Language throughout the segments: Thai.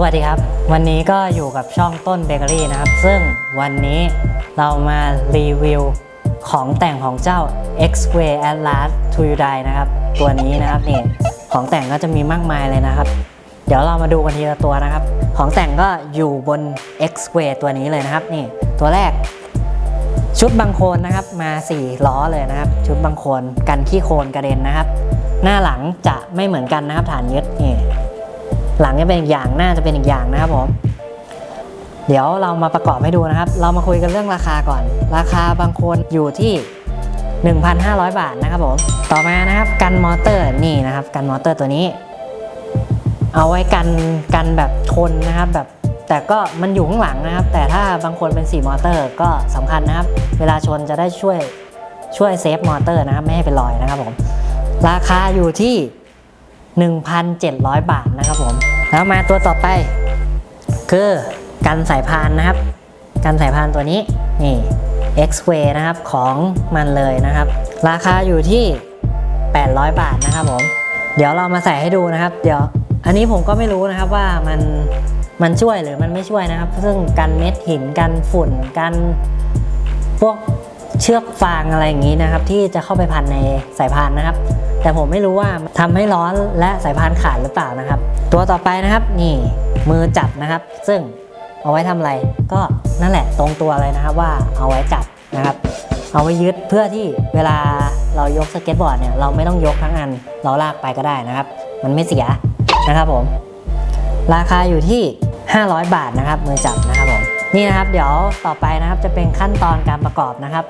สวัสดีครับ วันนี้ก็อยู่กับช่องต้นเบเกอรี่นะครับ ซึ่งวันนี้เรามารีวิวของแต่งของเจ้า X-Way Atlas to You Die นะครับ ตัวนี้นะครับนี่ของแต่งก็จะมีมากมายเลยนะครับ เดี๋ยวเรามาดูกันทีละตัวนะครับ ของแต่งก็อยู่บน X-Way ตัวนี้เลยนะครับนี่ตัวแรก ชุดบังโคลนนะครับมา4ล้อเลยนะครับ ชุดบังโคลนกันขี้โคลนกระเด็นนะครับ หน้าหลังจะไม่เหมือนกันนะครับฐานยึดนี่ หลังจะเป็นอีกอย่างหน้าจะเป็นอีกอย่างนะครับผมเดี๋ยวเรามาประกอบให้ดูนะครับ เรามาคุยกันเรื่องราคาก่อน ราคาบางคนอยู่ที่ 1,500 บาทนะครับผมต่อมานะครับกันมอเตอร์นี่นะครับกันมอเตอร์ตัวนี้ เอาไว้กันกันแบบชนนะครับแบบแต่ก็มันอยู่ข้างหลังนะครับ แต่ถ้าบางคนเป็น4มอเตอร์ก็สำคัญนะครับ เวลาชนจะได้ช่วยช่วยเซฟมอเตอร์นะครับ ไม่ให้เป็นรอยนะครับผม ราคาอยู่ที่ 1,700 บาทนะครับผม แล้วมาตัวต่อไป คือกันสายพานนะครับ กันสายพานตัวนี้นี่ X-Way นะครับของมันเลยนะครับ ราคาอยู่ที่ 800 บาทนะครับผม เดี๋ยวเรามาใส่ให้ดูนะครับ เดี๋ยวอันนี้ผมก็ไม่รู้นะครับว่ามันมันช่วยหรือมันไม่ช่วยนะครับ ซึ่งกันเม็ดหินกันฝุ่นกันพวก เชือกฟางอะไรอย่างนี้นะครับ ที่จะเข้าไปพันในสายพานนะครับ แต่ผมไม่รู้ว่าทำให้ร้อนและสายพานขาดหรือเปล่านะครับ ตัวต่อไปนะครับนี่มือจับนะครับ ซึ่งเอาไว้ทำอะไร ก็นั่นแหละตรงตัวเลยนะครับว่าเอาไว้จับนะครับ เอาไว้ยึดเพื่อที่เวลาเรายกสเก็ตบอร์ดเนี่ยเราไม่ต้องยกทั้งอันเราลากไปก็ได้นะครับ มันไม่เสียนะครับผม ราคาอยู่ที่ 500 บาทนะครับมือจับนะครับผมนี่นะครับเดี๋ยวต่อไปนะครับจะเป็นขั้นตอนการประกอบนะครับ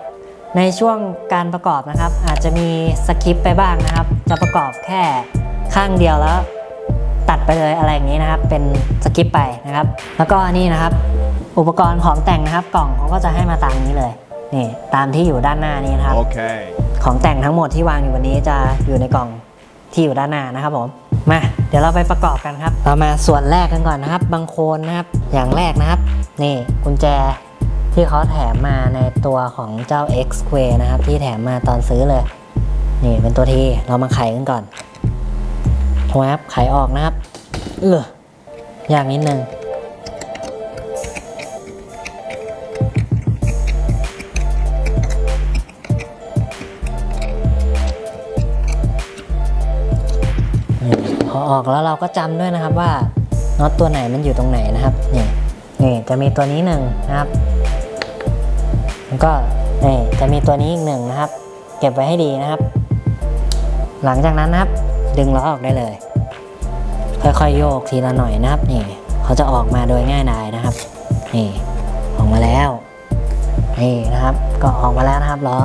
ในช่วงการประกอบนะครับ อาจจะมีสคริปต์ไปบ้างนะครับ จะประกอบแค่ข้างเดียวแล้ว ตัดไปเลยอะไรอย่างนี้นะครับ เป็นสคริปต์ไปนะครับ แล้วก็นี่นะครับ อุปกรณ์ของแต่งนะครับ กล่องเขาก็จะให้มาตามนี้เลยนี่ตามที่อยู่ด้านหน้านี้นะครับ Okay. ของแต่งทั้งหมดที่วางอยู่วันนี้จะอยู่ในกล่องที่อยู่ด้านหน้านะครับผมมาเดี๋ยวเราไปประกอบกันครับ เรามาส่วนแรกกันก่อนนะครับ บางโคนนะครับ อย่างแรกนะครับ นี่กุญแจ ที่เขาแถมมาในตัวของเจ้า X Square นะครับ ที่แถมมาตอนซื้อเลย นี่เป็นตัวทีเรามาไขกันก่อนวับไขออกนะครับ เออ ยากนิดนึงพอออกแล้วเราก็จำด้วยนะครับว่าน็อตตัวไหนมันอยู่ตรงไหนนะครับ นี่นี่จะมีตัวนี้หนึ่งนะครับ แล้วก็นี่จะมีตัวนี้อีกหนึ่งนะครับ เก็บไว้ให้ดีนะครับ หลังจากนั้นนะครับ ดึงล้อออกได้เลย ค่อยๆโยกทีละหน่อยนะครับนี่เขาจะออกมาโดยง่ายดายนะครับนี่ออกมาแล้วนี่นะครับ ก็ออกมาแล้วนะครับล้อ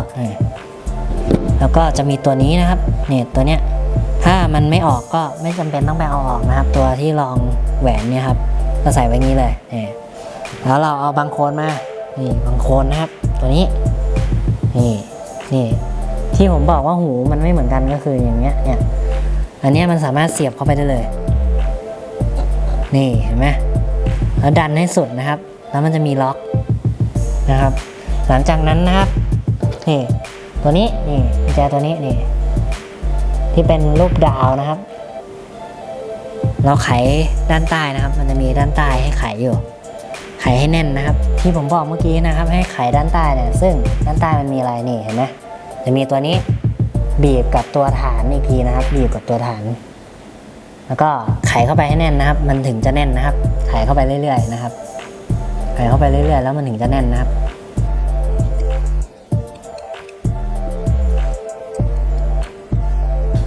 แล้วก็จะมีตัวนี้นะครับนี่ตัวเนี้ยถ้ามันไม่ออกก็ไม่จำเป็นต้องไปเอาออกนะครับ ตัวที่รองแหวนเนี่ยครับก็ใส่ไว้งี้เลยนี่แล้วเราเอาบางโคนมา นี่บางโคนนะครับ ตัวนี้ นี่ นี่ ที่ผมบอกว่าหูมันไม่เหมือนกันก็คืออย่างเงี้ย เนี่ย อันนี้มันสามารถเสียบเข้าไปได้เลย นี่เห็นไหมแล้วดันให้สุดนะครับ แล้วมันจะมีล็อกนะครับ หลังจากนั้นนะครับ นี่ ตัวนี้ นี่กุญแจตัวนี้ นี่ ที่เป็นรูปดาวนะครับ เราไขด้านใต้นะครับ มันจะมีด้านใต้ให้ไขอยู่ ไขให้แน่นนะครับ ที่ผมบอกเมื่อกี้นะครับ ให้ไขด้านใต้เนี่ยซึ่งด้านใต้มันมีอะไรนี่เห็นไหมจะมีตัวนี้บีบกับตัวฐานอีกทีนะครับ บีบกับตัวฐาน แล้วก็ไขเข้าไปให้แน่นนะครับ มันถึงจะแน่นนะครับ ไขเข้าไปเรื่อยๆนะครับ ไขเข้าไปเรื่อยๆ แล้วมันถึงจะแน่นนะครับ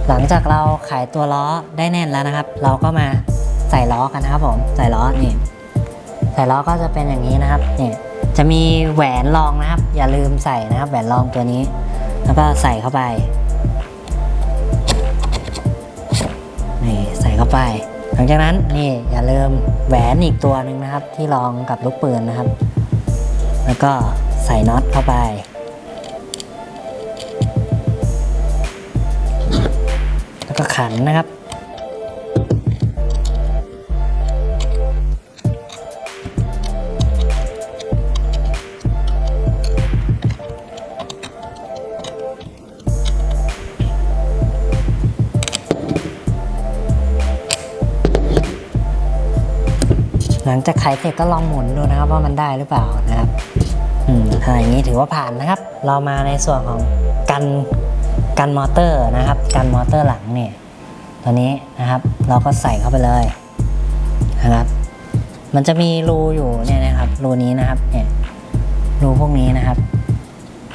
หลังจากเราไขตัวล้อได้แน่นแล้วนะครับ เราก็มาใส่ล้อกันนะครับผม ใส่ล้อนี่ ใส่ล้อก็จะเป็นอย่างนี้นะครับเนี่ยจะมีแหวนรองนะครับ อย่าลืมใส่นะครับ แหวนรองตัวนี้ แล้วก็ใส่เข้าไปนี่ใส่เข้าไป หลังจากนั้นนี่อย่าลืมแหวนอีกตัวหนึ่งนะครับ ที่รองกับลูกปืนนะครับ แล้วก็ใส่น็อตเข้าไปแล้วก็ขันนะครับ งจากไขเสร็จก็ลองหมุนดูนะครับว่ามันได้หรือเปล่านะครับอืมถ้าอย่างนี้ถือว่าผ่านนะครับ เรามาในส่วนของกันกันมอเตอร์นะครับกันมอเตอร์หลังเนี่ยตัวนี้นะครับ เราก็ใส่เข้าไปเลยนะครับ มันจะมีรูอยู่เนี่ยนะครับรูนี้นะครับเนี่ยรูพวกนี้นะครับ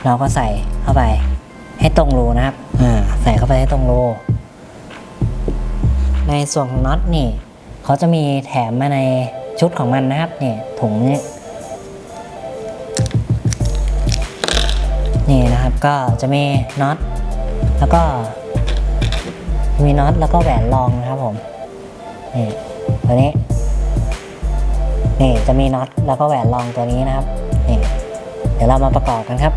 เราก็ใส่เข้าไปให้ตรงรูนะครับอ่าใส่เข้าไปให้ตรงรูในส่วนของน็อตนี่เขาจะมีแถมมาใน ชุดของมันนะครับเนี่ยถุงนี้นี่นะครับก็จะมีน็อตแล้วก็มีน็อตแล้วก็แหวนรองนะครับผมนี่ตัวนี้นี่จะมีน็อตแล้วก็แหวนรองตัวนี้นะครับนี่เดี๋ยวเรามาประกอบกันครับ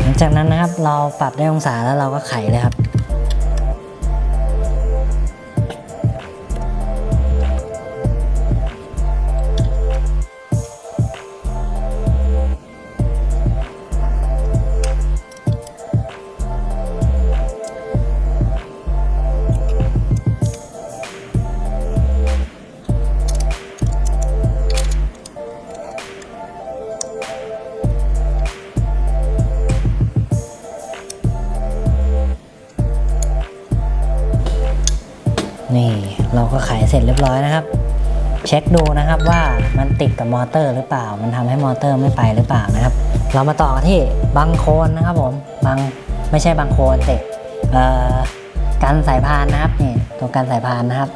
หลังจากนั้นนะครับเราปรับได้องศาแล้วเราก็ไขเลยครับ ช็คดูนะครับว่ามันติดกับมอเตอร์หรือเปล่า มันทำให้มอเตอร์ไม่ไปหรือเปล่านะครับ เรามาต่อกันที่บังโคนนะครับผมบังไม่ใช่บังโคนแต่เอ่อการสายพานนะครับนี่ตัวการสายพานนะครับ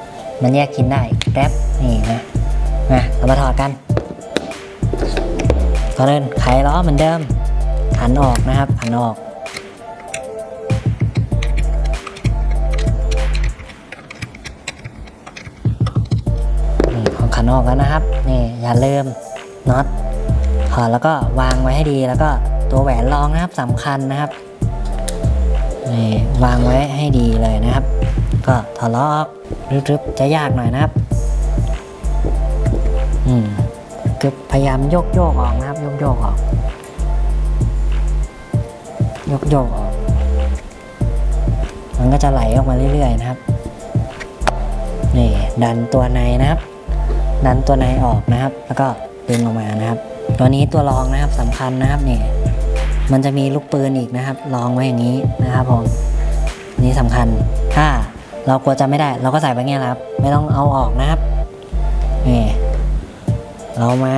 มันแยกชิ้นได้แก๊ปนี่นะนะเรามาถอดกันก่อนอื่นไขล้อเหมือนเดิมขันออกนะครับขันออก อนออกแล้วนะครับนี่อย่าลืมน็อตถอดแล้วก็วางไว้ให้ดีแล้วก็ตัวแหวนรองนะครับสำคัญนะครับนี่วางไว้ให้ดีเลยนะครับ ก็ถอดล้อออกรึบๆจะยากหน่อยนะครับอืมคือพยายามโยกโยกๆออกนะครับโยกโยกๆออกยกโยกๆออก มันก็จะไหลออกมาเรื่อยๆนะครับ นี่ดันตัวในนะครับ ดันตัวในออกนะครับ แล้วก็ดึงออกมานะครับ ตัวนี้ตัวรองนะครับสำคัญนะครับนี่มันจะมีลูกปืนอีกนะครับรองไว้อย่างนี้นะครับผมนี่สำคัญถ้าเรากลัวจะไม่ได้ เราก็ใส่ไปเงี้ยครับ ไม่ต้องเอาออกนะครับนี่เรามา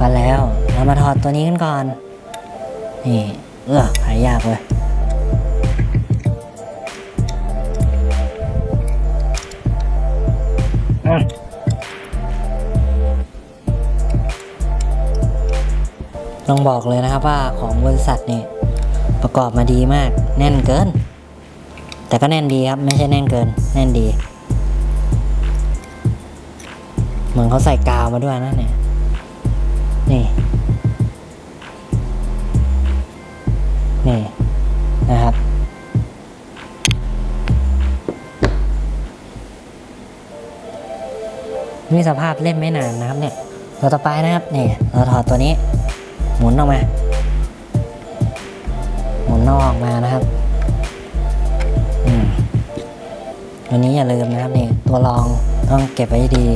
มาแล้วเรามาถอดตัวนี้กันก่อนนี่เออหายยากเลย ต้องบอกเลยนะครับว่าของบริษัทนี่ประกอบมาดีมาก แน่นเกิน แต่ก็แน่นดีครับ ไม่ใช่แน่นเกิน แน่นดี เหมือนเขาใส่กาวมาด้วยนะเนี่ย นี่ นี่นะครับนี่สภาพเล่นไม่นานนะครับเนี่ยตัวต่อไปนะครับนี่เราถอดตัวนี้ มุนออกมา หมุนนอกออกมานะครับอืมตัวนี้อย่าลืมนะครับนี่ตัวรองต้องเก็บไว้ดี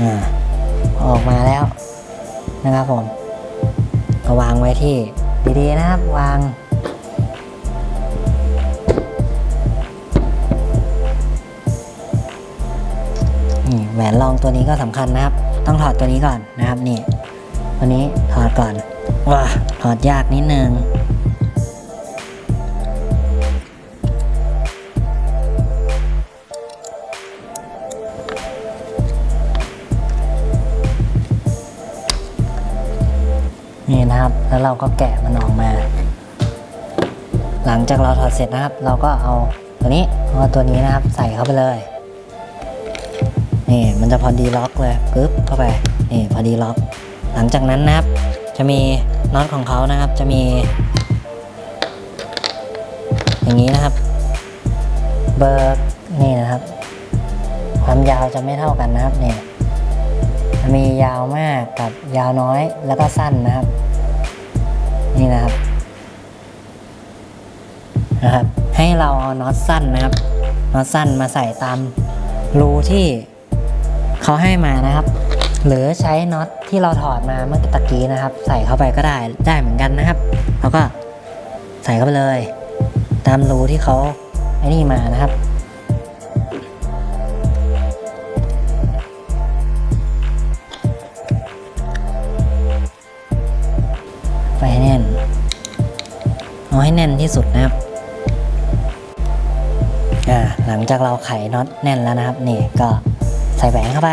อ่าออกมาแล้วนะครับผมก็วางไว้ที่ดีๆนะครับ วางแหวนรองตัวนี้ก็สำคัญนะครับ ต้องถอดตัวนี้ก่อนนะครับนี่ตัวนี้ถอดก่อนว้าถอดยากนิดนึงนี่นะครับแล้วเราก็แกะมันออกมา หลังจากเราถอดเสร็จนะครับ เราก็เอาตัวนี้เอาตัวนี้นะครับ ใส่เข้าไปเลย นี่มันจะพอดีล็อกเลยปึ๊บเข้าไปนี่พอดีล็อก หลังจากนั้นนะครับ จะมีน็อตของเขานะครับ จะมี อย่างนี้นะครับ เบอร์นี่นะครับ ความยาวจะไม่เท่ากันนะครับเนี่ยจะมียาวมากกับยาวน้อยแล้วก็สั้นนะครับ นี่นะครับนะครับ ให้เราเอาน็อตสั้นนะครับน็อตสั้นมาใส่ตามรูที่ เขาให้มานะครับ หรือใช้น็อตที่เราถอดมาเมื่อตะกี้นะครับ ใส่เข้าไปก็ได้ได้เหมือนกันนะครับแล้วก็ใส่เข้าไปเลย ตามรูที่เขาไอ้นี่มานะครับไปให้แน่นเอาให้แน่นที่สุดนะครับอ่าหลังจากเราไขน็อตแน่นแล้วนะครับ นี่ก็ ส่แหวนเข้าไป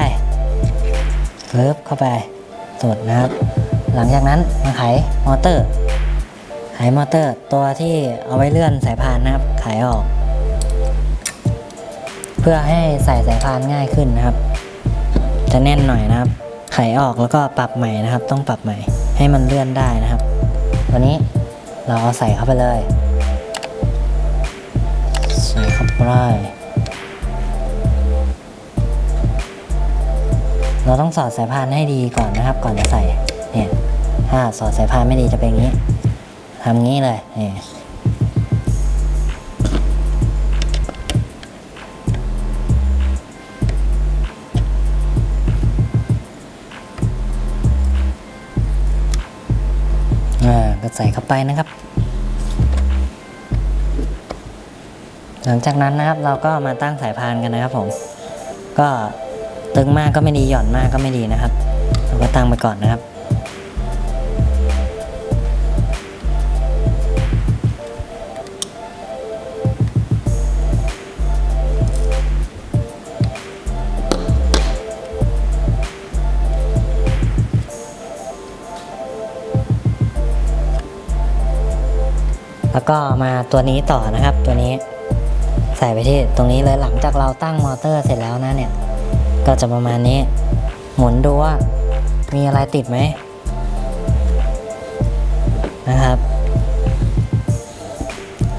เพิ่บเข้าไปสุดนะครับ หลังจากนั้นมาไขมอเตอร์ ไขมอเตอร์ตัวที่เอาไว้เลื่อนสายพานนะครับ ไขออก เพื่อให้ใส่สายพานง่ายขึ้นนะครับ จะแน่นหน่อยนะครับ ไขออกแล้วก็ปรับใหม่นะครับ ต้องปรับใหม่ให้มันเลื่อนได้นะครับ วันนี้เราเอาใส่เข้าไปเลย ใส่เข้าไป เราต้องสอดสายพานให้ดีก่อนนะครับ ก่อนจะใส่เนี่ยถ้าสอดสายพานไม่ดีจะเป็นอย่างนี้ทำงี้เลยเนี่อ่าก็ใส่เข้าไปนะครับ หลังจากนั้นนะครับเราก็มาตั้งสายพานกันนะครับผม ก็ ตึงมากก็ไม่ดีหย่อนมากก็ไม่ดีนะครับเราก็ตั้งไปก่อนนะครับ แล้วก็มาตัวนี้ต่อนะครับตัวนี้ใส่ไปที่ตรงนี้เลยหลังจากเราตั้งมอเตอร์เสร็จแล้วนะเนี่ย ก็จะประมาณนี้ หมุนดูว่ามีอะไรติดไหมนะครับ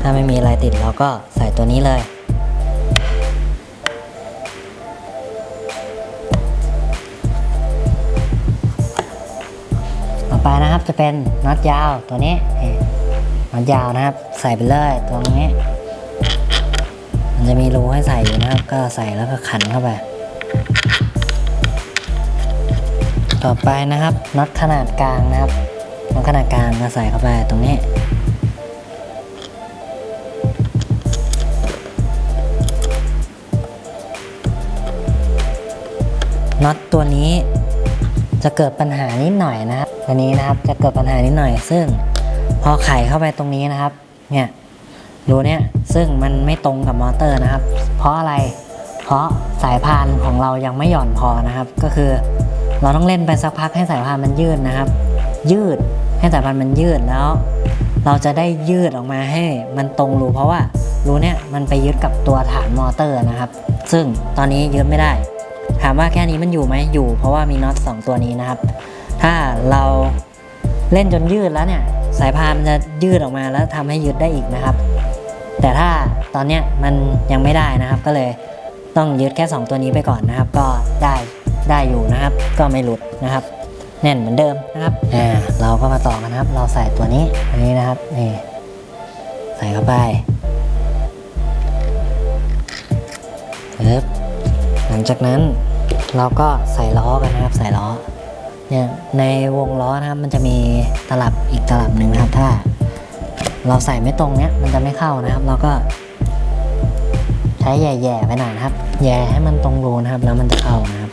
ถ้าไม่มีอะไรติดเราก็ใส่ตัวนี้เลยต่อไปนะครับจะเป็นน็อตยาวตัวนี้น็อตยาวนะครับ ใส่ไปเลยตรงนี้ มันจะมีรูให้ใส่อยู่นะครับ ก็ใส่แล้วก็ขันเข้าไป ต่อไปนะครับน็อตขนาดกลางนะครับน็อตขนาดกลางมาใส่เข้าไปตรงนี้น็อตตัวนี้จะเกิดปัญหานิดหน่อยนะครับตัวนี้นะครับจะเกิดปัญหานิดหน่อย ซึ่งพอไขเข้าไปตรงนี้นะครับ เนี่ยรูเนี่ยซึ่งมันไม่ตรงกับมอเตอร์นะครับ เพราะอะไร เพราะสายพานของเรายังไม่หย่อนพอนะครับ ก็คือ เราต้องเล่นไปสักพักให้สายพานมันยืดนะครับ ยืดให้สายพานมันยืดแล้ว เราจะได้ยืดออกมาให้มันตรงรูเพราะว่ารูเนี่ยมันไปยึดกับตัวฐานมอเตอร์นะครับ ซึ่งตอนนี้ยึดไม่ได้ ถามว่าแค่นี้มันอยู่ไหมอยู่ เพราะว่ามีน็อตสองตัวนี้นะครับ ถ้าเราเล่นจนยืดแล้วเนี่ยสายพานมันจะยืดออกมาแล้วทำให้ยึดได้อีกนะครับ แต่ถ้าตอนเนี้ยมันยังไม่ได้นะครับ ก็เลยต้องยึดแค่ 2 ตัวนี้ไปก่อนนะครับ ก็ได้ ได้อยู่นะครับ ก็ไม่หลุดนะครับ แน่นเหมือนเดิมนะครับอ่าเราก็มาต่อกันนะครับ เราใส่ตัวนี้อันนี้นะครับนี่ใส่เข้าไปปึ๊บหลังจากนั้นเราก็ใส่ล้อกันนะครับ ใส่ล้อเนี่ยในวงล้อนะครับมันจะมีตลับอีกตลับหนึ่งนะครับ ถ้า เราใส่ไม่ตรงเนี้ยมันจะไม่เข้านะครับ เราก็ใช้แย่ๆไปหน่อยนะครับ แย่ให้มันตรงรูนะครับ แล้วมันจะเข้านะครับ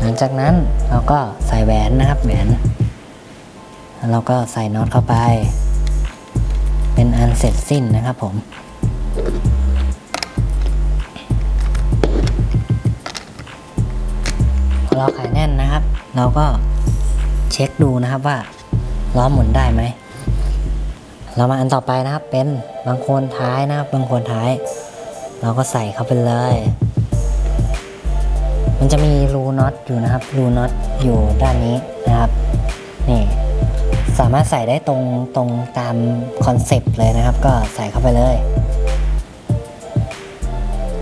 หลังจากนั้นเราก็ใส่แหวนนะครับแหวนแล้วเราก็ใส่น็อตเข้าไป เป็นอันเสร็จสิ้นนะครับผมพอเราขายแน่นนะครับ เราก็เช็คดูนะครับว่าล้อหมุนได้ไหม เรามาอันต่อไปนะครับเป็นบางโคนท้ายนะครับบางโคนท้าย เราก็ใส่เข้าไปเลย มันจะมีรูน็อตอยู่นะครับรูน็อตอยู่ด้านนี้นะครับนี่สามารถใส่ได้ตรงตรงตามคอนเซปต์เลยนะครับ ก็ใส่เข้าไปเลย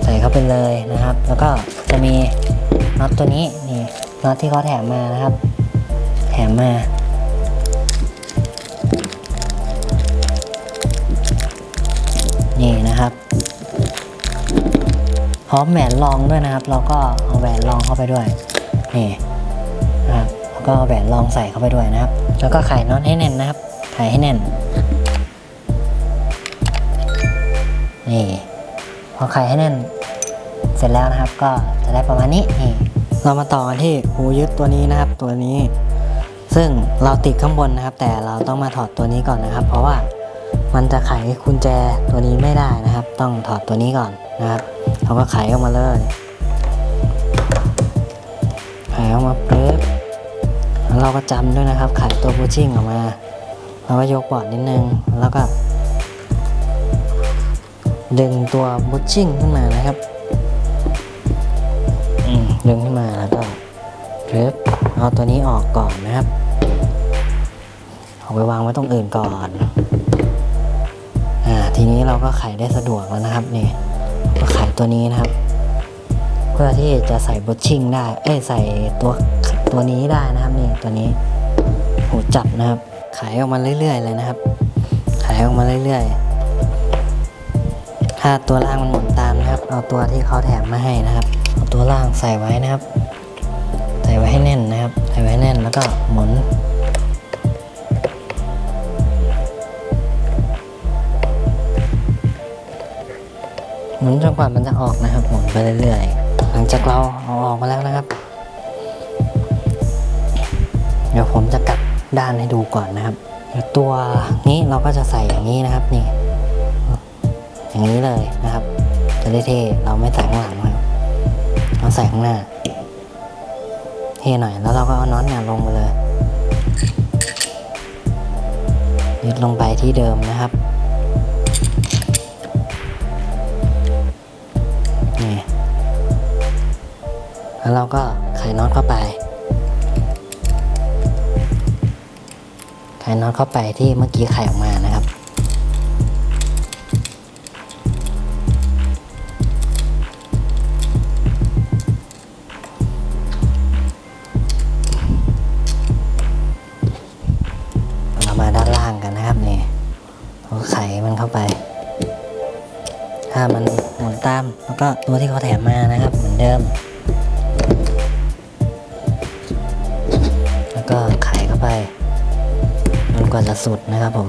ใส่เข้าไปเลยนะครับ แล้วก็จะมีน็อตตัวนี้นี่น็อตที่เขาแถมมานะครับ แถมมาน พร้อมแหวนรองด้วยนะครับ เราก็เอาแหวนรองเข้าไปด้วยนี่นะครับแล้วก็แหวนรองใส่เข้าไปด้วยนะครับ แล้วก็ไขน็อตให้แน่นนะครับไขให้แน่น นี่พอไขให้แน่น เสร็จแล้วนะครับ ก็จะได้ประมาณนี้นี่เรามาต่อกันที่หูยึดตัวนี้นะครับตัวนี้ ซึ่งเราติดข้างบนนะครับ แต่เราต้องมาถอดตัวนี้ก่อนนะครับ เพราะว่า มันจะไขกุญแจตัวนี้ไม่ได้นะครับ ต้องถอดตัวนี้ก่อนนะครับเราก็ไขออกมาเลย ไขออกมาปุ๊บแล้วเราก็จำด้วยนะครับ ไขตัวบูชิ่งออกมาเราก็ยกบอร์ดนิดนึง แล้วก็ ดึงตัวบูชิ่งขึ้นมานะครับดึงขึ้นมาแล้วก็ปึ๊บเอาตัวนี้ออกก่อนนะครับ เอาไปวางไว้ตรงอื่นก่อน ทีนี้เราก็ไขได้สะดวกแล้วนะครับนี่ก็ไขตัวนี้นะครับ เพื่อที่จะใส่บูชิ่งได้ เอ้ใส่ตัวตัวนี้ได้นะครับนี่ตัวนี้หูจับนะครับไขออกมาเรื่อยๆเลยนะครับไขออกมาเรื่อยๆ ถ้าตัวล่างมันหมุนตามนะครับ เอาตัวที่เขาแถมมาให้นะครับเอาตัวล่างใส่ไว้นะครับ ใส่ไว้ให้แน่นนะครับ ใส่ไว้แน่นแล้วก็หมุน มุนจนกว่ามันจะออกนะครับ หมุนไปเรื่อยๆ หลังจากเราเอาออกมาแล้วนะครับ เดี๋ยวผมจะกลับด้านให้ดูก่อนนะครับ เดี๋ยวตัวนี้เราก็จะใส่อย่างนี้นะครับนี่ อย่างนี้เลยนะครับ จะได้เท่เราไม่ใส่ข้างหลังนะครับเราใส่ข้างหน้า เท่หน่อยแล้วเราก็เอาน็อตเนี่ยลงไปเลยยึดลงไปที่เดิมนะครับ แล้วเราก็ไขน็อตเข้าไป ไขน็อตเข้าไปที่เมื่อกี้ไขออกมานะครับ เรามาด้านล่างกันนะครับนี่เอาไข่มันเข้าไป ถ้ามันหมุนตามแล้วก็ตัวที่เขาแถมมานะครับ เหมือนเดิม จนกว่าจะสุดนะครับผม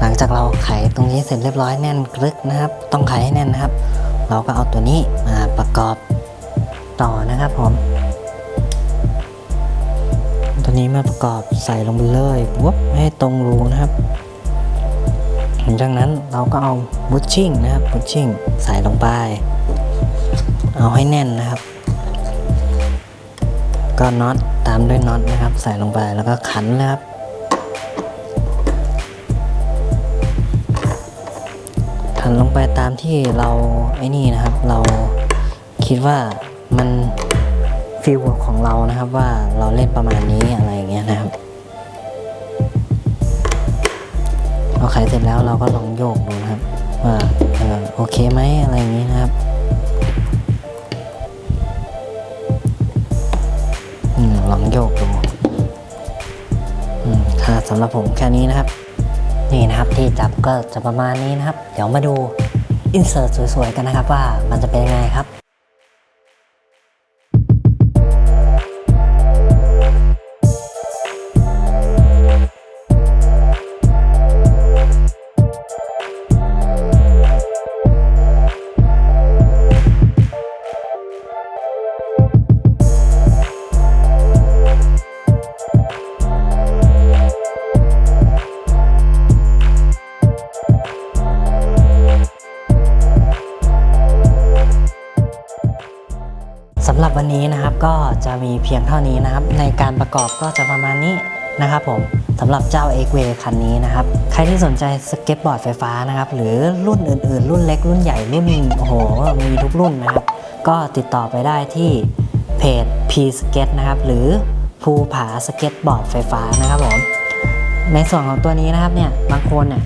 หลังจากเราไขตรงนี้เสร็จเรียบร้อยแน่นกรึกนะครับ ต้องไขให้แน่นนะครับ เราก็เอาตัวนี้มาประกอบต่อนะครับผม ตัวนี้มาประกอบใส่ลงไปเลยปุ๊บให้ตรงรูนะครับหลังจากนั้นเราก็เอาบูชชิ่งนะครับบูชชิ่งใส่ลงไป เอาให้แน่นนะครับ ก็น็อตตามด้วยน็อตนะครับ ใส่ลงไปแล้วก็ขันนะครับ ขันลงไปตามที่เราไอ้นี่นะครับ เราคิดว่ามันฟิลของเรานะครับว่าเราเล่นประมาณนี้อะไรอย่างเงี้ยนะครับเราไขเสร็จแล้วเราก็ลองโยกดูนะครับ ว่าออโอเคไหมอะไรอย่างงี้นะครับ ลองโยกดูถ้าสำหรับผมแค่นี้นะครับ นี่นะครับที่จับก็จะประมาณนี้นะครับ เดี๋ยวมาดูอินเสิร์ตสวยๆกันนะครับว่ามันจะเป็นยังไงครับ จะมีเพียงเท่านี้นะครับ ในการประกอบก็จะประมาณนี้นะครับผมสำหรับเจ้า x w a y คันนี้นะครับ ใครที่สนใจสเก็ตบอร์ดไฟฟ้านะครับ หรือรุ่นอื่นๆ รุ่นเล็ก รุ่นใหญ่ รุ่นโอ้โห มีทุกรุ่นนะครับ ก็ติดต่อไปได้ที่เพจ P Skate นะครับ หรือภูผาสเก็ตบอร์ดไฟฟ้านะครับผม ในส่วนของตัวนี้นะครับเนี่ยบางคนเนี่ย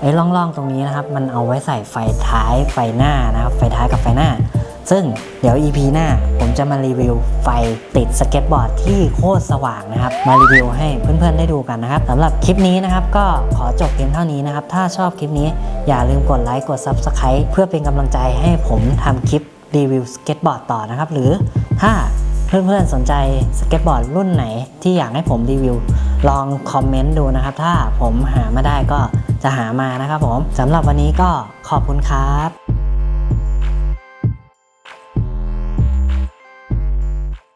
ไอ้ร่องๆตรงนี้นะครับ มันเอาไว้ใส่ไฟท้ายไฟหน้านะครับ ไฟท้ายกับไฟหน้า ซึ่งเดี๋ยว EP หน้าผมจะมารีวิวไฟติดสเก็ตบอร์ดที่โคตรสว่างนะครับ มารีวิวให้เพื่อนๆได้ดูกันนะครับสำหรับคลิปนี้นะครับก็ขอจบเพียงเท่านี้นะครับ ถ้าชอบคลิปนี้อย่าลืมกดไลค์กด Subscribe เพื่อเป็นกำลังใจให้ผมทำคลิปรีวิวสเก็ตบอร์ดต่อนะครับ หรือถ้าเพื่อนๆสนใจสเก็ตบอร์ดรุ่นไหนที่อยากให้ผมรีวิว ลองคอมเมนต์ดูนะครับ ถ้าผมหามาได้ก็จะหามานะครับผมสำหรับวันนี้ก็ขอบคุณครับ